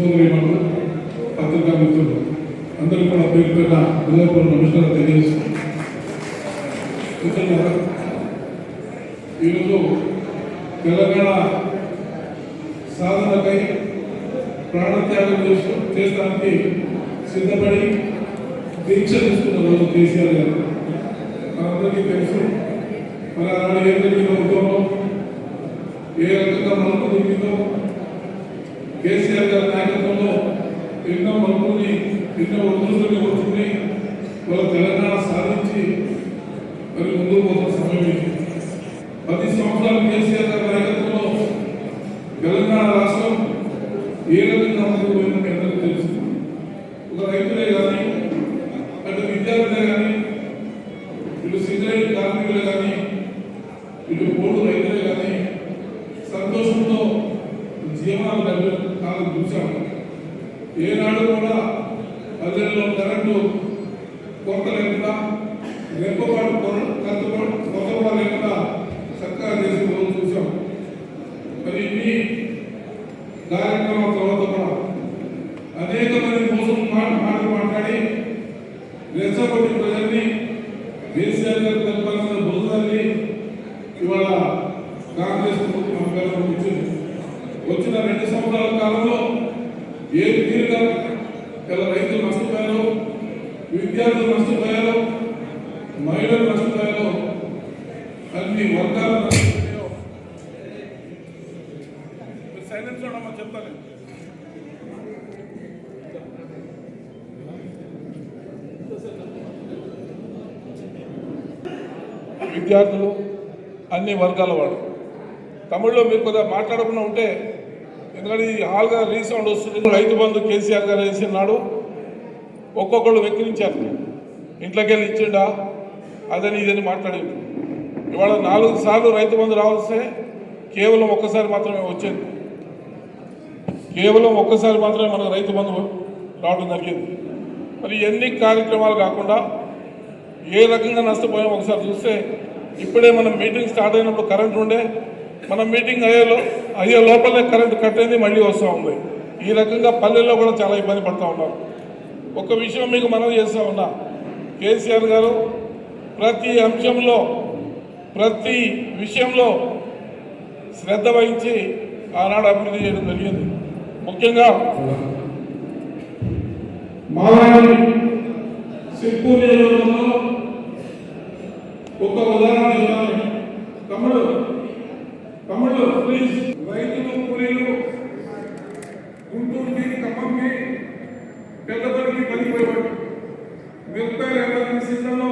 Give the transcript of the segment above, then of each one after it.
సోదరిమణులు పత్రికా మిత్రులు అందరూ కూడా పేరు పేరున హృదయపూర్వక నమస్కారం తెలియజేస్తున్నాను మిత్రులారా, ఈరోజు తెలంగాణ సాధనపై ప్రాణత్యాగం చేస్తూ చేస్తానికి సిద్ధపడి దీక్ష తీసుకున్న రోజు కేసీఆర్ గారు. మనందరికీ తెలుసు మన ఏ జరిగిన ఉద్యమం ఏ రకంగా మనకు దిగిందో కేసీఆర్ గారి నాయకత్వంలో ఎన్నో మలుపుల్ని ఎన్నో ఒత్తులని వచ్చుకుని వాళ్ళ తెలంగాణ సాధించి మరి ముందుకు పోతున్న సమయం ఇది. పది సంవత్సరాలు కేసీఆర్ గారి నాయకత్వంలో తెలంగాణ రాష్ట్రం ఏ రకంగా ముందుకు పోయిందో అందరికీ తెలుసు. ఒక రైతులే కానీ అటు విద్యార్థులే కానీ ఇటు సింగరేణి కార్మికులే కానీ ఇటు పోడు రైతులే కానీ సంతోషంతో జీవనాలు గడిపే కాలం చూశాము ఏనాడు కూడా పల్లెల్లో కరెంటు కొరత లేకుండా రెప్పపాటు లేకుండా చక్కగా చేసే చూసాం. మరి ఇన్ని కార్యక్రమాల తర్వాత కూడా అనేక మంది మోసం మాట మాటలు మాట్లాడి రెచ్చగొట్టి ప్రజల్ని కేసీఆర్ గారి పరిపాలన ఇవాళ కాంగ్రెస్ ప్రభుత్వం వచ్చింది. వచ్చిన రెండు సంవత్సరాల కాలంలో ఏ తీరుగా గల రైతులు నష్టపోయారో విద్యార్థులు నష్టపోయారో మహిళలు నష్టపోయారో అన్ని వర్గాలు నష్టపోయాయో సైలెన్స్ ఉండమని చెప్తాను. విద్యార్థులు అన్ని వర్గాల వాడు తమిళ్ళో మీరు కొద్దిగా మాట్లాడకుండా ఉంటే ఎందుకంటే ఈ హాల్గా రీసౌండ్ వస్తుంది. రైతు బంధు కేసీఆర్ గారు వేసినాడు. ఒక్కొక్కళ్ళు వెక్కిరించారు. ఇంట్లోకి వెళ్ళి ఇచ్చిండా అదని ఇదని మాట్లాడి ఇవాళ నాలుగు సార్లు రైతు బంధు రావాల్సే కేవలం ఒక్కసారి మాత్రమే వచ్చేది. కేవలం ఒక్కసారి మాత్రమే మనకు రైతు బంధు రావడం జరిగింది. మరి ఎన్ని కార్యక్రమాలు కాకుండా ఏ రకంగా నష్టపోయాం ఒకసారి చూస్తే ఇప్పుడే మనం మీటింగ్ స్టార్ట్ అయినప్పుడు కరెంట్ ఉండే మనం మీటింగ్ అయ్యేలో అయ్యే లోపలే కరెంట్ కట్ అయింది మళ్ళీ వస్తూ ఉంది. ఈ రకంగా పల్లెల్లో కూడా చాలా ఇబ్బంది పడుతూ ఉన్నారు. ఒక విషయం మీకు మనం చేస్తూ ఉన్నా. కేసీఆర్ గారు ప్రతి అంశంలో ప్రతి విషయంలో శ్రద్ధ వహించి ఆనాడు అభివృద్ధి చేయడం జరిగింది. ముఖ్యంగా ఒక ఉదాహరణ తమ్ముడు తమ్ముడు ప్లీజ్ సీజన్లో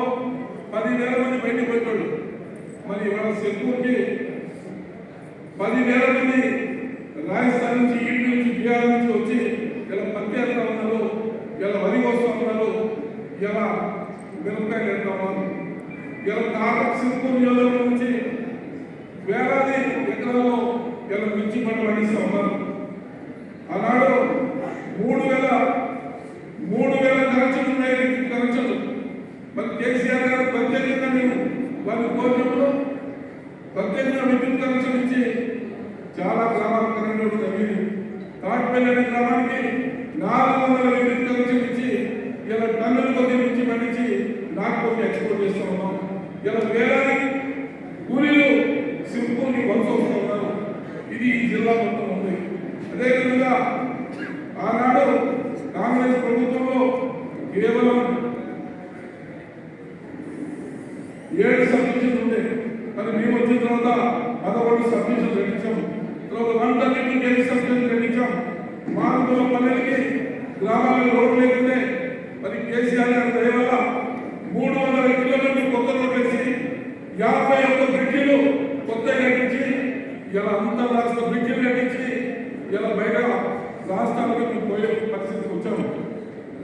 పదివేల మంది బయటికి పోయేవాడు మరి ఇవాళ సెంటూరుకి పదివేల మంది రాజస్థాన్ నుంచి ఈటీ నుంచి బీహార్ నుంచి వచ్చి ఇలా పత్తి వెళ్తా ఉన్నారు. ఇలా వరి వస్తూ ఉన్నారు. ఇలా మిరపకాయలు వెళ్తా ఉన్నారు. ఇలా కారం సింపూర్ నియోజకవర్గం నుంచి వేలాది ఎకరాల్లో ఇలా మిర్చి పంట పండిస్తూ ఉన్నారు. ఆనాడు మూడు వేల మూడు వేల కనెక్షన్లు ఉన్నాయి విద్యుత్ కనెక్షన్లు మరి కేసీఆర్ గారు ప్రత్యేకంగా నేను వారిని కోరినప్పుడు నుంచి నుంచి చాలా గ్రామాలు కరెంట్ ఇవ్వడం తాటిపల్లి అనే గ్రామానికి నాలుగు వందల విద్యుత్ కనెక్షన్ నుంచి ఇలా టన్నుల కొద్ది నుంచి పండించి నాగ్పూర్కి ఎక్స్పోర్ట్ చేస్తూ ఉన్నాం. ఇలా వేలాది కూలీలు సింపుల్ని వలస ఉన్నారు. ఇది ఈ జిల్లా మొత్తం ఉంది. అదేవిధంగా ఆనాడు కాంగ్రెస్ ప్రభుత్వంలో కేవలం ఏడు సబ్మిషన్ ఉండే మరి మేము వచ్చిన తర్వాత పదకొండు సబ్మిషన్ పెట్టించాం తర్వాత వన్ థర్టీ ఎయిట్ సబ్మిషన్ పెట్టించాం మార్పుల పల్లెలకి గ్రామాలకు రోడ్లు లేకుంటే మరి కేసీఆర్ గారి దయ వల్ల మూడు వందల కిలోమీటర్లు కొత్త రోడ్లు వేసి యాభై ఒక్క బ్రిడ్జిలు కొత్త కట్టించి ఇలా అంత రాష్ట్ర బ్రిడ్జిలు కట్టించి ఇలా బయట రాష్ట్రాలకు మేము పోయే పరిస్థితికి వచ్చాము.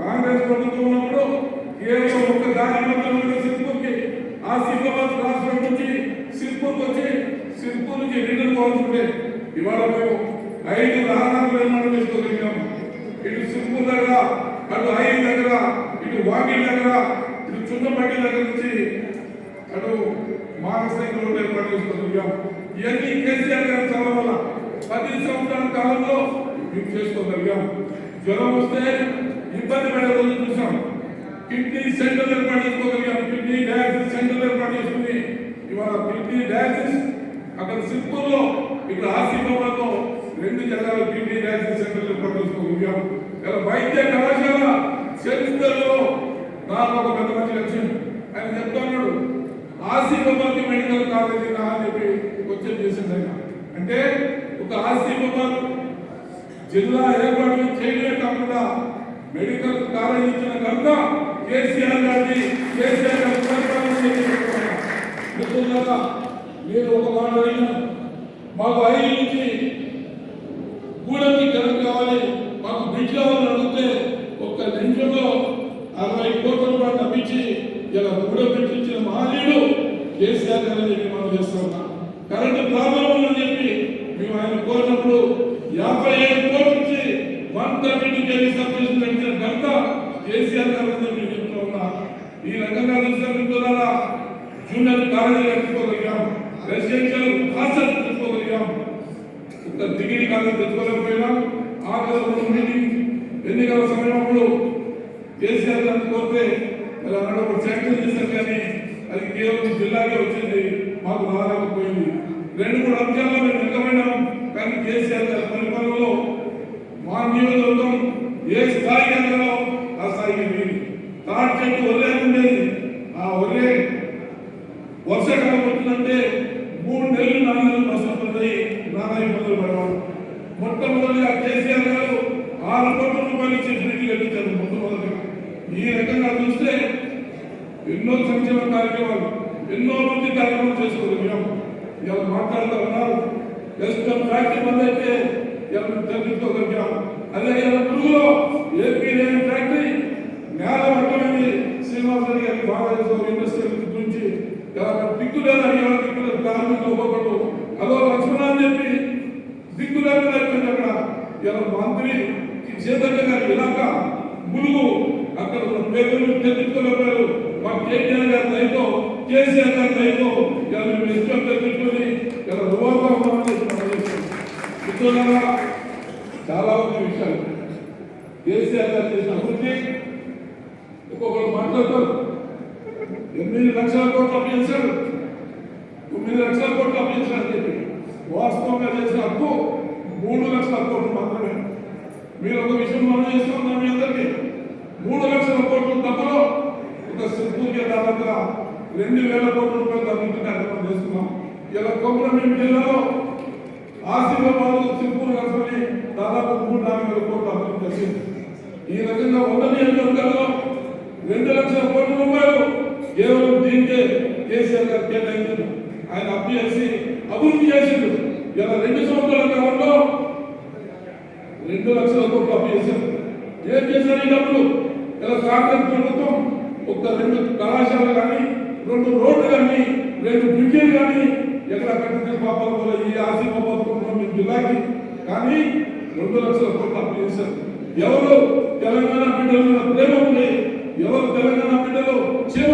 కాంగ్రెస్ ప్రభుత్వం ఉన్నప్పుడు కేవలం ఒక్క దాని మాత్రమే సింగపూర్కి ఆ సింగపూర్ రాష్ట్రం నుంచి సిర్పూర్కి వచ్చి సిర్పూర్ నుంచి ఎన్నికలు కావాల్సిందే ఇవాళ మేము ఐదు రహదారులు నిర్మాణం చేసుకోగలిగాము ఇటు సిర్పూర్ దగ్గర అటు ఐదు దగ్గర ఇటు వాకిల్ దగ్గర ఇటు చున్నపల్లి దగ్గర నుంచి అటు మానసిక రోడ్డు ఏర్పాటు చేసుకోగలిగాం ఇవన్నీ కేసీఆర్ గారి చదవ వల్ల పది సంవత్సరాల కాలంలో మేము చేసుకోగలిగాం జ్వరం వస్తే ఇబ్బంది పడే రోజు చూసాం. కిడ్నీ సెంటర్ ఏర్పాటు చేసుకోగలిగాం. కిడ్నీ డయాలసిస్ సెంటర్ ఏర్పాటు చేసుకుని ఇవాళ పీపీ డయాలసిస్ అక్కడ సిప్పూర్లో ఇక్కడ ఆసిఫాబాద్లో రెండు జిల్లాల పీపీ డయాలసిస్ సెంటర్ ఏర్పాటు చేసుకోగలిగాం ఇలా వైద్య కళాశాల. చరిత్రలో నాకు ఒక పెద్ద మంచి లక్ష్యం. ఆయన చెప్తా ఉన్నాడు ఆసిఫాబాద్ మెడికల్ కాలేజీ నా అని చెప్పి క్వశ్చన్ చేసింది ఆయన. అంటే ఒక ఆసిఫాబాద్ జిల్లా ఏర్పాటు చేయడమే కాకుండా మెడికల్ కాలేజ్ ఇచ్చిన కనుక కేసీఆర్ గారిని కేసీఆర్ గారి పరిపాలన మిత్రులారా మీరు ఒక మాట అయినా మాకు ఐదు నుంచి గూడెంకి జనం కావాలి. మాకు బ్రిడ్జ్ కావాలని అడిగితే ఒక్క నిమిషంలో అరవై కోట్ల రూపాయలు తప్పించి ఇలా గూడెం బ్రిడ్జ్ ఇచ్చిన మహానీయుడు కేసీఆర్ గారు చెప్పి మనం చేస్తున్నాం కరెంటు ప్రాబ్లం ఉందని చెప్పి మేము ఆయన కోరినప్పుడు యాభై ఏడు కోట్ల నుంచి one thirty two KG subsidy పెట్టిన ఘనత కేసీఆర్ గారు అని చెప్తూ ఉన్నా. ఈ రకంగా చూసిన జూనియర్ కాలేజీలు కట్టుకోగలిగాం. రెసిడెన్షియల్ హాస్టల్ తెచ్చుకోగలిగాం ఒక డిగ్రీ కాలేజ్ తెచ్చుకోలేకపోయినా ఆగస్టు మీటింగ్ ఎన్నికల సమయంలో కేసీఆర్ గారిని కోరితే ఇలా అన్నాడు ఒక శాంక్షన్ చేశారు కానీ అది కేవలం జిల్లాకే వచ్చింది. మాకు రాలేకపోయింది రెండు మూడు అంశాల్లో మేము నిలకమైనాం కానీ కేసీఆర్ గారి పరిపాలనలో మా నియోజకవర్గం ఏ స్థాయికి ఎదగలో ఆ స్థాయికి ఎదిగింది తాటి చెట్టు ఒర్రే వర్షాకాలం వచ్చిందంటే మూడు నెలలు నాలుగు నెలలు వర్షం పడతాయి నానా ఇబ్బందులు పడవాలి మొట్టమొదటిగా కేసీఆర్ గారు ఆరు కోట్ల రూపాయలు ఇచ్చి బ్రిడ్జ్ కట్టించారు మొట్టమొదటిగా ఈ రకంగా చూస్తే ఎన్నో సంక్షేమ కార్యక్రమాలు ఎన్నో మంది కార్యక్రమాలు చేసుకోగలిగాం ఇలా మాట్లాడుతూ ఉన్నారు. ప్రస్తుతం ఫ్యాక్టరీ బంద్ అయితే ఇలా తగ్గించుకోగలిగాం. అదే ఇలా పురుగులో ఏపీ లేని ఫ్యాక్టరీ నేల పట్టమైంది శ్రీనివాసరెడ్డి గారికి బాగా గురించి ఎవరు గురించి ఇలా దిక్కులేదు? అడిగారు దిక్కులేదు కార్మికులు ఒక్కొక్కరు అదో లక్ష్మణ అని చెప్పి దిక్కులేదు అయిపోయింది అక్కడ. ఇలా మంత్రి సీతక్క గారి ఇలాక ములుగు అక్కడ ఉన్న పేదలు తెచ్చుకోలేకపోయారు మా కేటీఆర్ గారి దయతో కేసీఆర్ గారి దయతో ఇలా మేము ఇష్టం తెచ్చుకొని ఇలా రువాగా ఉన్నామని మిత్రులారా చాలా మంది విషయాలు. కేసీఆర్ గారు చేసిన అభివృద్ధి ఒక్కొక్కరు మాట్లాడతారు ఎనిమిది లక్షల కోట్లు అప్పు చేశారు తొమ్మిది లక్షల కోట్లు అప్పు చేశారు అని చెప్పి వాస్తవంగా చేసిన అప్పు మూడు లక్షల కోట్లు మాత్రమే మీరు ఒక విషయం మనం చేస్తున్నాం మీ అందరికీ. మూడు లక్షల కోట్ల తప్పలో ఒక సింపుల్గా దాదాపుగా రెండు వేల కోట్ల రూపాయలు తగ్గుతుంటే అర్థం చేస్తున్నాం ఇలా కొమరం జిల్లాలో ఆసిఫాబాద్ సింపూర్ కలిసి దాదాపు మూడు నాలుగు వేల కోట్ల అభివృద్ధి వచ్చింది ఈ రకంగా వంద నియోజకవర్గాల్లో రెండు లక్షల కోట్ల రూపాయలు కేవలం దీనికే కేసీఆర్ గారు కేటాయించారు. ఆయన అప్పు చేసి అభివృద్ధి చేసిండు. ఇలా రెండు సంవత్సరాల కాలంలో రెండు లక్షల కోట్లు అప్పు ఏం చేశారు ఈ డబ్బులు? ఇలా కాంగ్రెస్ ప్రభుత్వం ఒక రెండు కళాశాలలు కానీ రెండు రోడ్లు కానీ రెండు బ్రిడ్జీలు కానీ ఎక్కడ కట్టితే పాపాల వల్ల ఈ ఆశీర్వాదం మీ జిల్లాకి. కానీ రెండు లక్షల కోట్లు అప్పు చేశారు. ఎవరు తెలంగాణ బిడ్డల మీద ప్రేమ ఉంది? ఎవరు తెలంగాణ బిడ్డలు క్షేమపలేదు